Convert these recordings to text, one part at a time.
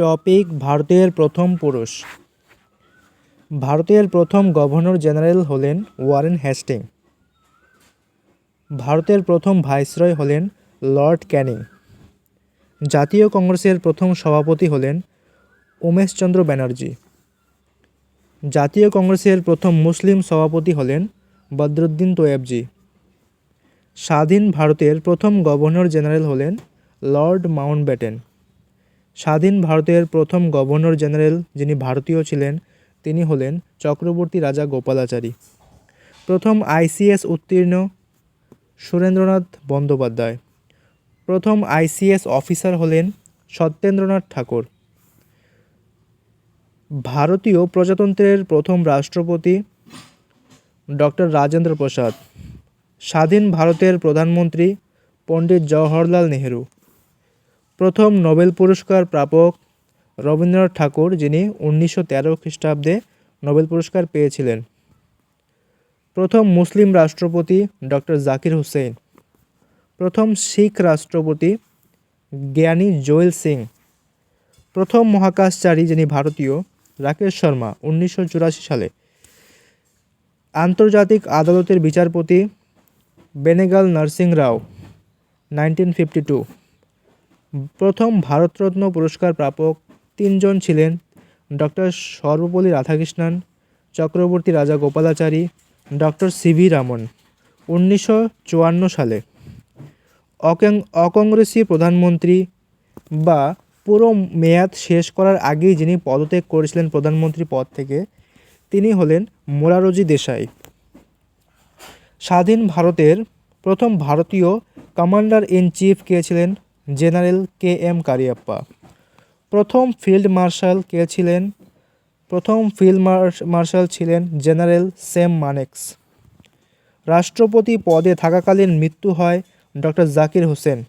Topic ভারতের প্রথম পুরুষ। ভারতের প্রথম গভর্নর জেনারেল হলেন ওয়ারেন হেস্টিং। ভারতের প্রথম ভাইসরয় হলেন লর্ড ক্যানিং। জাতীয় কংগ্রেসের প্রথম সভাপতি হলেন উমেশচন্দ্র ব্যানার্জি। জাতীয় কংগ্রেসের প্রথম মুসলিম সভাপতি হলেন বদরুদ্দিন তোয়েবজি। স্বাধীন ভারতের প্রথম গভর্নর জেনারেল হলেন লর্ড মাউন্টব্যাটেন। স্বাধীন ভারতের প্রথম গভর্নর জেনারেল যিনি ভারতীয় ছিলেন, তিনি হলেন চক্রবর্তী রাজা গোপালাচারী। প্রথম আইসিএস উত্তীর্ণ সুরেন্দ্রনাথ বন্দ্যোপাধ্যায়। প্রথম আইসিএস অফিসার হলেন সত্যেন্দ্রনাথ ঠাকুর। ভারতীয় প্রজাতন্ত্রের প্রথম রাষ্ট্রপতি ডক্টর রাজেন্দ্র প্রসাদ। স্বাধীন ভারতের প্রধানমন্ত্রী পণ্ডিত জওহরলাল নেহেরু। প্রথম নোবেল পুরস্কার প্রাপক রবীন্দ্রনাথ ঠাকুর, যিনি উনিশশো তেরো খ্রিস্টাব্দে নোবেল পুরস্কার পেয়েছিলেন। প্রথম মুসলিম রাষ্ট্রপতি ডক্টর জাকির হুসেন প্রথম শিখ রাষ্ট্রপতি জ্ঞানী জোয়েল সিং। প্রথম মহাকাশচারী, যিনি ভারতীয়, রাকেশ শর্মা, উনিশশো চুরাশি সালে। আন্তর্জাতিক আদালতের বিচারপতি Benegal Narsing Rao nineteen fifty two. প্রথম ভারতরত্ন পুরস্কার প্রাপক তিনজন ছিলেন doctor Sarvepalli Radhakrishnan, Chakravarti Rajagopalachari doctor CV Ramon, উনিশশো চুয়ান্ন সালে। অকং, অকংগ্রেসি প্রধানমন্ত্রী বা পুরো মেয়াদ শেষ করার আগেই যিনি পদত্যাগ করেছিলেন প্রধানমন্ত্রী পদ থেকে, তিনি হলেন মোরারজি দেশাই। স্বাধীন ভারতের প্রথম ভারতীয় কমান্ডার ইন চিফ কে ছিলেন জেনারেল কে এম কারিয়াপ্পা। প্রথম ফিল্ড মার্শাল কে ছিলেন? প্রথম ফিল্ড মার্শাল ছিলেন জেনারেল সেম মানেক্স। রাষ্ট্রপতি পদে থাকাকালীন মৃত্যু হয় ডক্টর জাকির হোসেন।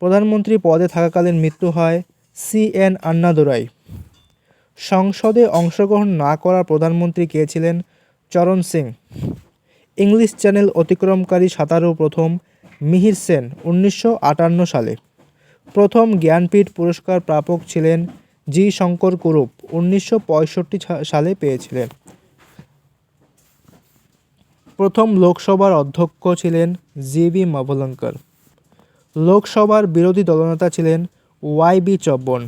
প্রধানমন্ত্রী পদে থাকাকালীন মৃত্যু হয় সি এন আন্নাদুরাই। সংসদে অংশগ্রহণ না করা প্রধানমন্ত্রী কে ছিলেন? চরণ সিং। ইংলিশ চ্যানেল অতিক্রমকারী সাঁতারু প্রথম মিহির সেন উনিশশো আটান্ন সালে। প্রথম জ্ঞানপীঠ পুরস্কার প্রাপক ছিলেন জি শঙ্কর কুরুপ, উনিশশো পঁয়ষট্টি সালে পেয়েছিলেন। প্রথম লোকসভার অধ্যক্ষ ছিলেন জি বি মাভলঙ্কর লোকসভার বিরোধী দলনেতা ছিলেন ওয়াই বি চব্বন।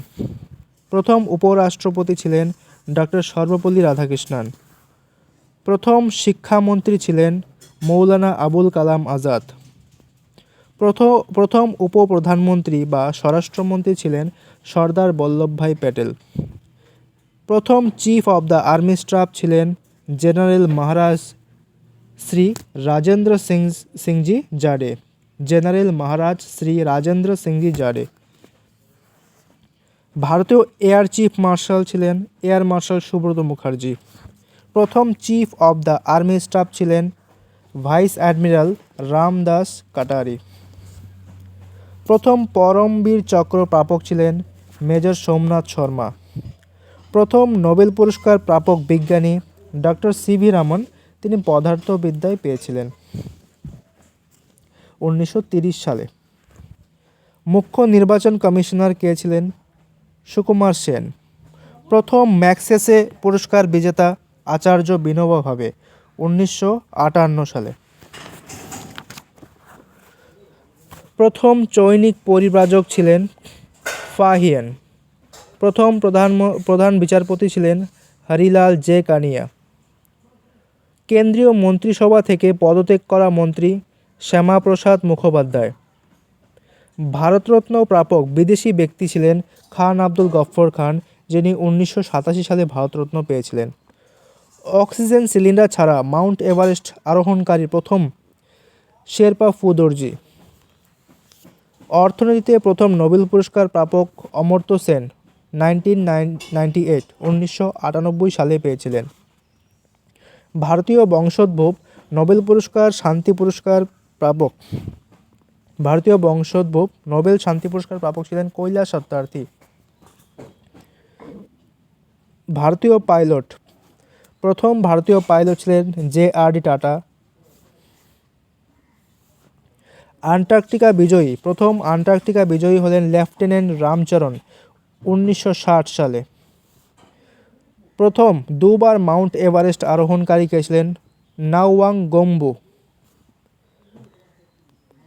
প্রথম উপরাষ্ট্রপতি ছিলেন ডক্টর সর্বপল্লী রাধাকৃষ্ণন। প্রথম শিক্ষামন্ত্রী ছিলেন মৌলানা আবুল কালাম আজাদ। প্রথম প্রথম উপপ্রধানমন্ত্রী বা স্বরাষ্ট্রমন্ত্রী ছিলেন সর্দার বল্লভভাই প্যাটেল। প্রথম chief of the army staff ছিলেন জেনারেল মহারাজ শ্রী রাজেন্দ্র সিং, সিংজি জাডে। জেনারেল মহারাজ শ্রী রাজেন্দ্র সিংজি জাডে। ভারতীয় এয়ার চিফ মার্শাল ছিলেন এয়ার মার্শাল সুব্রত মুখার্জি। প্রথম chief of the army staff ছিলেন ভাইস অ্যাডমিরাল রামদাস কাটারি। প্রথম পরমবীর চক্র প্রাপক ছিলেন মেজর সোমনাথ শর্মা। প্রথম নোবেল পুরস্কার প্রাপক বিজ্ঞানী ডক্টর সি ভি রামন তিনি পদার্থবিদ্যায় পেয়েছিলেন উনিশশো সালে। মুখ্য নির্বাচন কমিশনার কে ছিলেন? সুকুমার সেন। প্রথম ম্যাক্সেসে পুরস্কার বিজেতা আচার্য বিনোবা ভাবে উনিশশো আটান্ন সালে। প্রথম চৈনিক পরিব্রাজক ছিলেন ফাহিয়েন। প্রথম প্রধান প্রধান বিচারপতি ছিলেন হরিলাল জে কানিয়া। কেন্দ্রীয় মন্ত্রিসভা থেকে পদত্যাগ করা মন্ত্রী শ্যামাপ্রসাদ মুখোপাধ্যায়। ভারতরত্ন প্রাপক বিদেশি ব্যক্তি ছিলেন খান আব্দুল গফ্ফর খান, যিনি উনিশশো সাতাশি সালে ভারতরত্ন পেয়েছিলেন। অক্সিজেন সিলিন্ডার ছাড়া মাউন্ট এভারেস্ট আরোহণকারী প্রথম শেরপা ফুদর্জি অর্থনীতিতে প্রথম নোবেল পুরস্কার প্রাপক Amartya Sen nineteen ninety eight, উনিশশো আটানব্বই সালে পেয়েছিলেন। ভারতীয় বংশোদ্ভব নোবেল পুরস্কার শান্তি পুরস্কার প্রাপক। ভারতীয় বংশোদ্ভব নোবেল শান্তি পুরস্কার প্রাপক ছিলেন কৈলাস সত্যার্থী ভারতীয় পাইলট। প্রথম ভারতীয় পাইলট ছিলেন J R D Tata. Antarctica বিজয়ী, প্রথম আন্টার্কটিকা বিজয়ী হলেন লেফটেন্যান্ট রামচরণ, উনিশশো ষাট সালে। প্রথম দুবার মাউন্ট এভারেস্ট আরোহণকারী কে ছিলেন? নাওয়াং গম্বু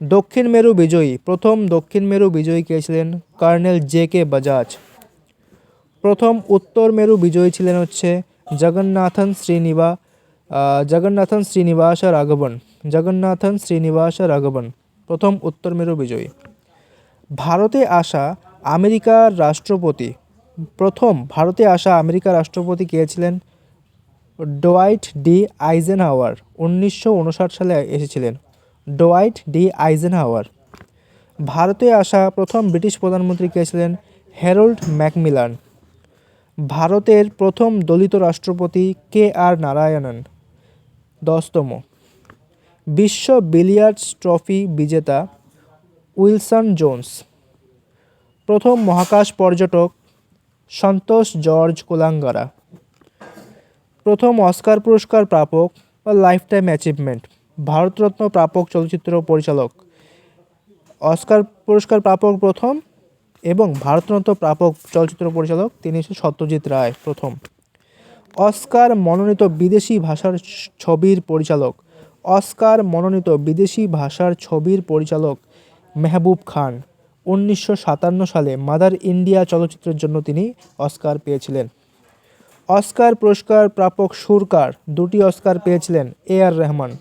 দক্ষিণ মেরু বিজয়ী, প্রথম দক্ষিণ মেরু বিজয়ী কে ছিলেন? Colonel J K Bajaj. প্রথম উত্তর মেরু বিজয়ী ছিলেন হচ্ছে জগন্নাথন শ্রীনিবা জগন্নাথন শ্রীনিবাস রাঘবন। জগন্নাথন শ্রীনিবাস রাঘবন। প্রথম উত্তর মেরু বিজয়ী। ভারতে আসা আমেরিকার রাষ্ট্রপতি, প্রথম ভারতে আসা আমেরিকার রাষ্ট্রপতি কে ছিলেন? ডোয়াইট ডি আইজেন হাওয়ার উনিশশো উনষাট সালে এসেছিলেন। ডোয়াইট ডি আইজেন হাওয়ার ভারতে আসা প্রথম ব্রিটিশ প্রধানমন্ত্রী কে ছিলেন? Harold Macmillan. ভারতের প্রথম দলিত রাষ্ট্রপতি কে আর নারায়ণন। দশতম বিশ্ব বিলিয়ার্ডস ট্রফি বিজেতা উইলসন জোন্স। প্রথম মহাকাশ পর্যটক সন্তোষ জর্জ কোলাঙ্গারা। প্রথম অস্কার পুরস্কার প্রাপক বা লাইফ টাইম অ্যাচিভমেন্ট। ভারতরত্ন প্রাপক চলচ্চিত্র পরিচালক। অস্কার পুরস্কার প্রাপক প্রথম এবং ভারতরত্ন প্রাপক চলচ্চিত্র পরিচালক তিনি সত্যজিৎ রায় প্রথম। অস্কার মনোনীত বিদেশি ভাষার ছবির পরিচালক। অস্কার মনোনীত বিদেশি ভাষার ছবির পরিচালক মেহবুব খান। উনিশশো সাতান্ন সালে মাদার ইন্ডিয়া চলচ্চিত্রের জন্য তিনি অস্কার পেয়েছিলেন। অস্কার পুরস্কার প্রাপক সুরকার দুটি অস্কার পেয়েছিলেন এ আর রহমান।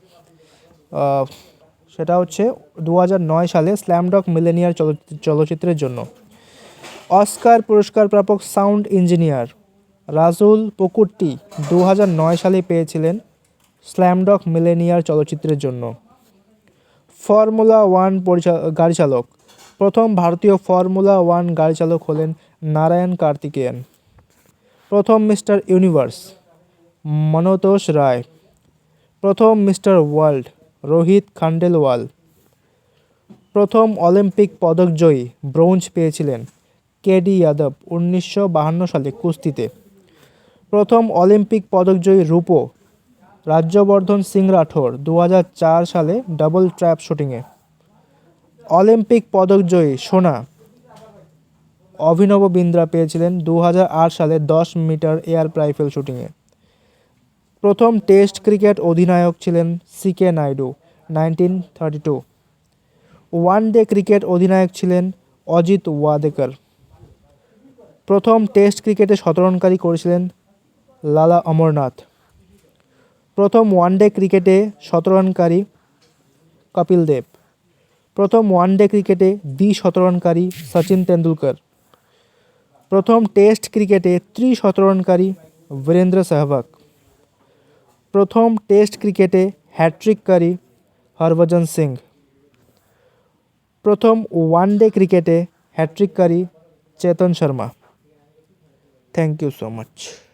সেটা হচ্ছে দু সালে স্ল্যামডক মিলেনিয়ার চলচ্চিত্র- চলচ্চিত্রের জন্য। অস্কার পুরস্কার প্রাপক সাউন্ড ইঞ্জিনিয়ার রাজুল পুকুট্টি দু সালে পেয়েছিলেন স্ল্যামডক মিলেনিয়ার চলচ্চিত্রের জন্য। ফর্মুলা ওয়ান গাড়ি চালক প্রথম ভারতীয় ফর্মুলা ওয়ান গাড়ি চালক হলেন নারায়ণ কার্তিকেয়ন। প্রথম মিস্টার ইউনিভার্স, মনতোষ রায়। প্রথম মিস্টার ওয়ার্ল্ড, রোহিত খান্ডেলওয়াল। প্রথম অলিম্পিক পদকজয়ী, ব্রোঞ্জ পেয়েছিলেন কেডি যাদব উনিশশো সালে কুস্তিতে। প্রথম অলিম্পিক পদকজয়ী রূপো রাজ্যবর্ধন সিং রাঠোর দু হাজার চার সালে ডাবল ট্র্যাপ শুটিংয়ে। অলিম্পিক পদকজয়ী সোনা অভিনব বিন্দ্রা পেয়েছিলেন দু হাজার আট সালে দশ মিটার এয়ার রাইফেল শুটিংয়ে। প্রথম টেস্ট ক্রিকেট অধিনায়ক ছিলেন C K Naidu, nineteen thirty two. One day cricket অধিনায়ক ছিলেন অজিত ওয়াদেকর। প্রথম টেস্ট ক্রিকেটে শতরণকারী করেছিলেন লালা অমরনাথ। প্রথম ওয়ানডে ক্রিকেটে শতরানকারী কপিল দেব। প্রথম ওয়ানডে ক্রিকেটে দ্বি শতরানকারী সচিন তেন্ডুলকর। প্রথম টেস্ট ক্রিকেটে ত্রি শতরানকারী বীরেন্দ্র সেহবাগ। প্রথম টেস্ট ক্রিকেটে হ্যাট্রিককারী হরভজন সিং। প্রথম ওয়ানডে ক্রিকেটে হ্যাট্রিককারী Chetan Sharma. Thank you so much.